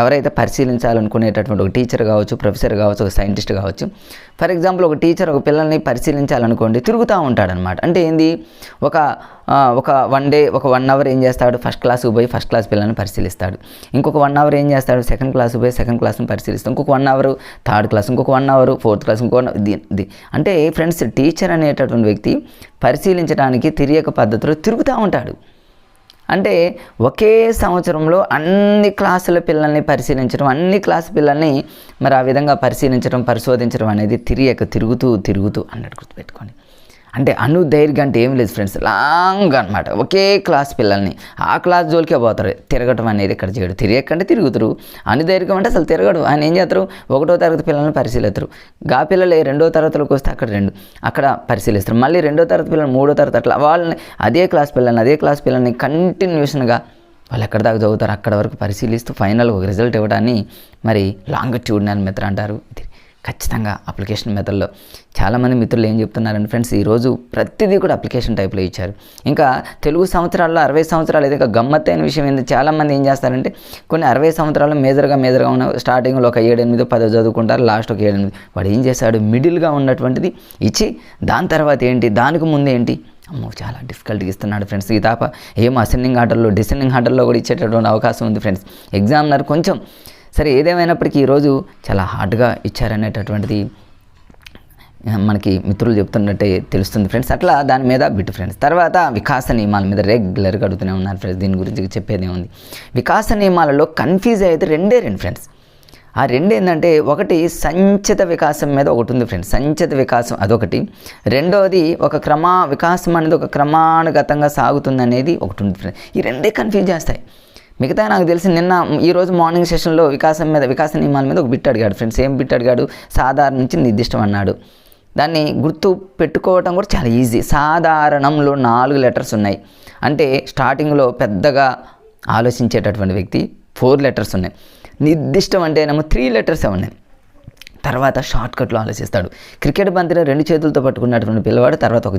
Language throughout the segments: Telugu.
ఎవరైతే పరిశీలించాలనుకునేటటువంటి ఒక టీచర్ కావచ్చు ప్రొఫెసర్ కావచ్చు ఒక సైంటిస్ట్ కావచ్చు ఫర్ ఎగ్జాంపుల్ ఒక టీచర్ ఒక పిల్లల్ని పరిశీలించాలనుకోండి తిరుగుతూ ఉంటాడనమాట అంటే ఏంది? ఒక ఒక వన్ డే ఒక వన్ అవర్ ఏం చేస్తాడు? ఫస్ట్ క్లాస్కి పోయి ఫస్ట్ క్లాస్ పిల్లల్ని పరిశీలిస్తాడు. ఇంకొక వన్ అవర్ ఏం చేస్తాడు? సెకండ్ క్లాస్కి పోయి సెకండ్ క్లాస్ని పరిశీలిస్తాడు. ఇంకొక వన్ అవర్ థర్డ్ క్లాస్ ఇంకొక వన్ అవర్ ఫోర్త్ క్లాస్ ఇంకొక ఇది అంటే ఫ్రెండ్స్ టీచర్ అనేటటువంటి వ్యక్తి పరిశీలించడానికి తిరియక పద్ధతిలో తిరుగుతూ ఉంటాడు. అంటే ఒకే సంవత్సరంలో అన్ని క్లాసుల పిల్లల్ని పరిశీలించడం అన్ని క్లాసు పిల్లల్ని మరి ఆ విధంగా పరిశీలించడం పరిశోధించడం అనేది తిరియక తిరుగుతూ తిరుగుతూ అన్నట్టు గుర్తుపెట్టుకోండి. అంటే అనుదైర్ఘ్యం అంటే ఏం లేదు ఫ్రెండ్స్ లాంగ్ అనమాట ఒకే క్లాస్ పిల్లల్ని. ఆ క్లాస్ జోలికే పోతారు. తిరగటం అనేది ఇక్కడ చేయడు తిరగకంటే తిరుగుతారు. అనుదైర్ఘ్యం అంటే అసలు తిరగడు. ఆయన ఏం చేస్తారు? ఒకటో తరగతి పిల్లల్ని పరిశీలిస్తారు. గా పిల్లలే రెండో తరగతిలోకి వస్తే అక్కడ రెండు అక్కడ పరిశీలిస్తారు. మళ్ళీ రెండో తరగతి పిల్లలు మూడో తరగతి అట్లా వాళ్ళని అదే క్లాస్ పిల్లల్ని అదే క్లాస్ పిల్లల్ని కంటిన్యూషన్గా వాళ్ళు ఎక్కడ దాకా చదువుతారు? అక్కడ వరకు పరిశీలిస్తూ ఫైనల్ ఒక రిజల్ట్ ఇవ్వడాన్ని మరి లాంగిట్యూడినల్ మెథడ్ అంటారు. ఇది ఖచ్చితంగా అప్లికేషన్ మెథడ్లో. చాలామంది మిత్రులు ఏం చెప్తున్నారంటే ఫ్రెండ్స్ ఈరోజు ప్రతిదీ కూడా అప్లికేషన్ టైప్లో ఇచ్చారు. ఇంకా తెలుగు సంవత్సరాల్లో అరవై సంవత్సరాలు అయితే ఇంకా గమ్మత్తైన విషయం ఏంటి చాలామంది ఏం చేస్తారంటే కొన్ని అరవై సంవత్సరాలు మేజర్గా మేజర్గా ఉన్న స్టార్టింగ్లో ఒక ఏడెనిమిది పదో చదువుకుంటారు లాస్ట్ ఒక ఏడు ఎనిమిది వాడు ఏం చేశాడు మిడిల్గా ఉన్నటువంటిది ఇచ్చి దాని తర్వాత ఏంటి? దానికి ముందు ఏంటి? అమ్మో చాలా డిఫికల్ట్గా ఇస్తున్నాడు ఫ్రెండ్స్ ఈ తాప. ఏం అసెండింగ్ ఆర్డర్లో డిసెండింగ్ ఆర్డర్లో కూడా ఇచ్చేటటువంటి అవకాశం ఉంది ఫ్రెండ్స్. ఎగ్జామినర్ కొంచెం సరే ఏదేమైనప్పటికీ ఈరోజు చాలా హార్డ్గా ఇచ్చారనేటటువంటిది మనకి మిత్రులు చెప్తున్నట్టే తెలుస్తుంది ఫ్రెండ్స్. అట్లా దాని మీద బిట్ ఫ్రెండ్స్. తర్వాత వికాస నియమాల మీద రెగ్యులర్గా అడుగుతూనే ఉన్నారు ఫ్రెండ్స్. దీని గురించి చెప్పేదే ఉంది వికాస నియమాలలో కన్ఫ్యూజ్ అయితే రెండే రెండు ఫ్రెండ్స్. ఆ రెండు ఏంటంటే ఒకటి సంచిత వికాసం మీద ఒకటి ఉంది ఫ్రెండ్స్. సంచిత వికాసం అదొకటి. రెండోది ఒక క్రమా వికాసం అనేది ఒక క్రమానుగతంగా సాగుతుంది అనేది ఒకటి ఉంది ఫ్రెండ్స్. ఈ రెండే కన్ఫ్యూజ్ చేస్తాయి. మిగతా నాకు తెలిసి నిన్న ఈరోజు మార్నింగ్ సెషన్లో వికాసం మీద వికాస నియమాల మీద ఒక బిట్ అడిగాడు ఫ్రెండ్స్ ఏం బిట్ అడిగాడు? సాధారణ నుంచి నిర్దిష్టం అన్నాడు. దాన్ని గుర్తు పెట్టుకోవటం కూడా చాలా ఈజీ సాధారణంలో నాలుగు లెటర్స్ ఉన్నాయి. అంటే స్టార్టింగ్లో పెద్దగా ఆలోచించేటటువంటి వ్యక్తి ఫోర్ లెటర్స్ ఉన్నాయి. నిర్దిష్టం అంటేనేమో త్రీ లెటర్స్ ఉన్నాయి. తర్వాత షార్ట్ కట్లో ఆలోచిస్తాడు. క్రికెట్ బంతిలో రెండు చేతులతో పట్టుకున్నటువంటి పిల్లవాడు తర్వాత ఒక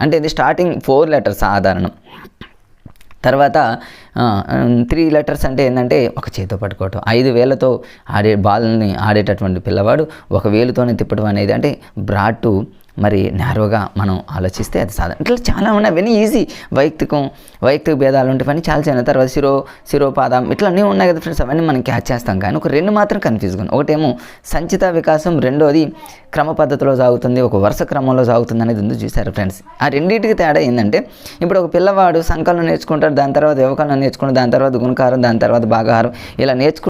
అంటే ఇది స్టార్టింగ్ ఫోర్ లెటర్స్ సాధారణం. తర్వాత త్రీ లెటర్స్ అంటే ఏంటంటే ఒక చేతితో పట్టుకోవటం. ఐదు వేలతో ఆడే బాల్ని ఆడేటటువంటి పిల్లవాడు ఒక వేలుతోనే తిప్పడం అనేది అంటే బ్రాడ్ టు మరి నేరుగా మనం ఆలోచిస్తే అది సాధన. ఇట్లా చాలా ఉన్నాయి అవన్నీ ఈజీ వైయక్తికం వైయక్తిక భేదాలు ఉంటాయి చాలా చిన్న తర్వాత శిరో శిరోపాదం ఇట్లా అన్నీ ఉన్నాయి కదా ఫ్రెండ్స్ అవన్నీ మనం క్యాచ్ చేస్తాం. కానీ ఒక రెండు మాత్రం కన్ఫ్యూజ్గా ఒకటేమో సంచిత వికాసం రెండోది క్రమ పద్ధతిలో సాగుతుంది ఒక వరుస క్రమంలో సాగుతుంది అనేది ఉంది చూసారు ఫ్రెండ్స్ ఆ రెండింటికి తేడా ఏంటంటే ఇప్పుడు ఒక పిల్లవాడు సంకలనం నేర్చుకుంటాడు దాని తర్వాత యువకాలను నేర్చుకుంటాడు దాని తర్వాత గుణకారం దాని తర్వాత భాగాహారం ఇలా నేర్చుకుంటారు